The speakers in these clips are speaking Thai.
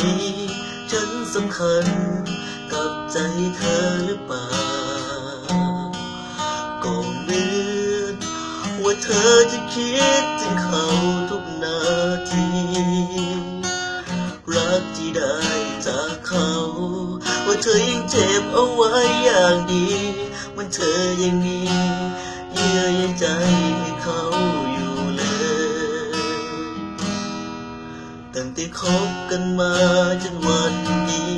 นี้ฉันสำคัญกับใจเธอหรือเปล่าก็เหมือนว่าเธอจะคิดถึงเขาทุกนาที รักที่ได้จากเขา ว่าเธอยังเจ็บเอาไว้อย่างดี มันเธอยังมีเยื่อใยใจ คบกันมาจนวันนี้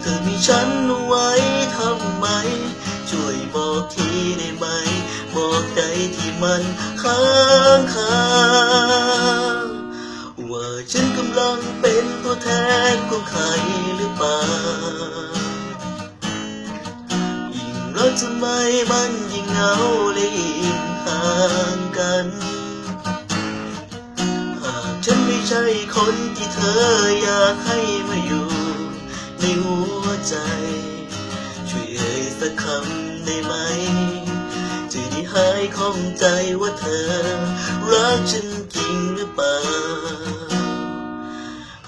เธอมีฉันไว้ทำไม ช่วยบอกทีได้ไหม บอกใจที่มันค้างคาว่าฉันกำลังเป็นตัวแทนของใครหรือเปล่ายิ่งรักทำไมมันยิ่งเหงาแลย คนที่เธออยากให้มาอยู่ในหัวใจ ช่วยเอ่ยสักคำได้ไหมจะได้หายข้องใจว่าเธอ รักฉันจริงหรือเปล่า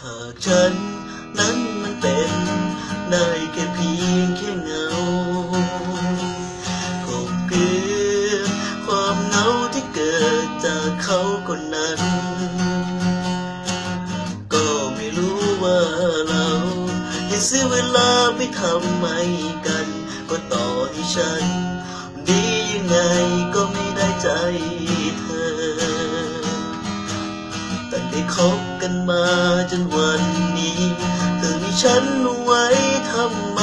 หากฉันนั้นมันเป็นได้แค่เพียงแค่เงากเกลือนความเหงาที่เกิดจากเขาคนนั้น จะซื้อเวลาไปทำไมกัน ก็ต่อให้ฉัน ดียังไงก็ไม่ได้ใจเธอตั้งแต่คบกันมาจนวันนี้เธอมีฉันเอาไว้ทำไม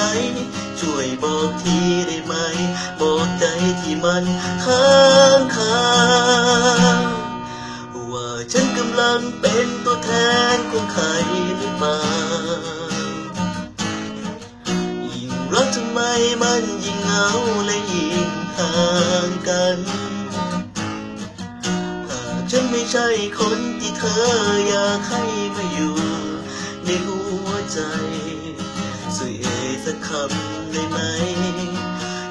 ช่วยบอกทีได้ไหม บอกใจที่มันค้างคาว่าฉันกำลังเป็นตัวแทนของใครหรือเปล่า ไมมันยิ่งเหงาและยิ่งห่างกันหากฉันไม่ใช่คนที่เธออยากให้มาอยู่ในหัวใจช่วยเอ่ยสักคำได้ไหม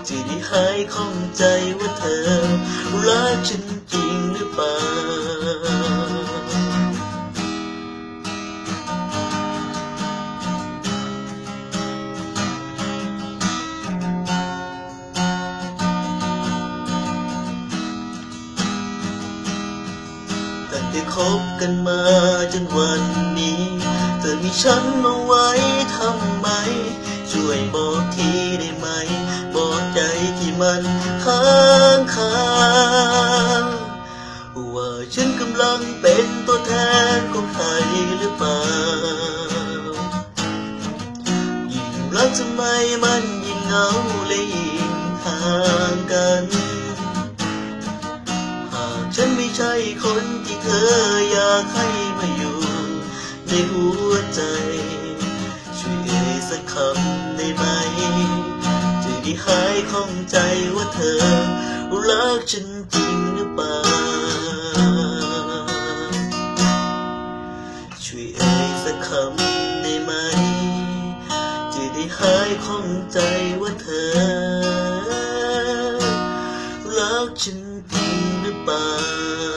จะได้หายข้องใจว่าเธอรักฉันจริง ตั้งแต่คบกันมาจนวันนี้ เธอมีฉันเอาไว้ทำไม ช่วยบอกทีได้ไหม บอกใจที่มันค้างคาว่าฉันกำลังเป็นตัวแทนของใครหรือเปล่า ยิ่งรักทำไมมันยิ่งเหงาและยิ่งห่างกัน ใช่คนที่เธออยากให้มาอยู่ในหัวใจ ช่วยเอ่ยสักคำได้ไหม จะได้หายข้องใจว่าเธอรักฉันจริงหรือเปล่า ช่วยเอ่ยสักคำได้ไหม จะได้หายข้องใจว่าเธอ ฉันจริงหรือเปล่า